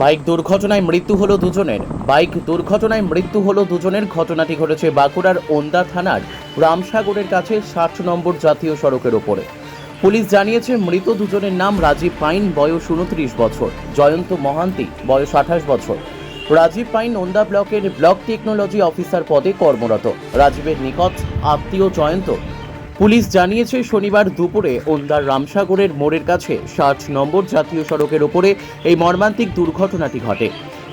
Bike দুর্ঘটনায় মৃত্যু হলো দুজনের। বাইক দুর্ঘটনায় মৃত্যু হলো দুজনের। ঘটনাটি ঘটেছে বাঁকুড়ার ওন্দা থানার রামসাগরের কাছে ষাট নম্বর জাতীয় সড়কের ওপরে। পুলিশ জানিয়েছে, মৃত দুজনের নাম রাজীব পাইন, বয়স উনত্রিশ বছর। জয়ন্ত মহান্তি, বয়স আঠাশ বছর। রাজীব পাইন ওন্দা ব্লকের ব্লক টেকনোলজি অফিসার পদে কর্মরত। রাজীবের নিকট আত্মীয় জয়ন্ত পুলিশ জানিয়েছে শনিবার দুপুরে ওন্দার রামসাগরের মোড়ের কাছে ষাট নম্বর জাতীয় সড়কের ওপরে এই মর্মান্তিক দুর্ঘটনাটি ঘটে।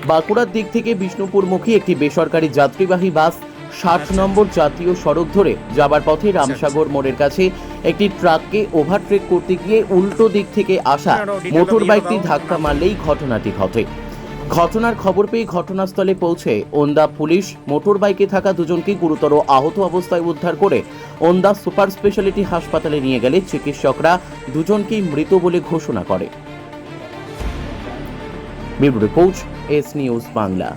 বাঁকুড়ার দিক থেকে বিষ্ণুপুরমুখী একটি বেসরকারি যাত্রীবাহী বাস ষাট নম্বর জাতীয় সড়ক ধরে যাবার পথে রামসাগর মোড়ের কাছে একটি ট্রাককে ওভারটেক করতে গিয়ে উল্টো দিক থেকে আসা মোটর বাইকটি ধাক্কা মারলেই ঘটনাটি ঘটে। ঘটনার খবর পেয়ে ঘটনাস্থলে পৌঁছে ওন্দা পুলিশ মোটর বাইকে থাকা দুজনকে গুরুতর আহত অবস্থায় উদ্ধার করে ওন্দা সুপার স্পেশালিটি হাসপাতালে নিয়ে গেলে চিকিৎসকরা দুজনকেই মৃত বলে ঘোষণা করে। Report, S news Bangla.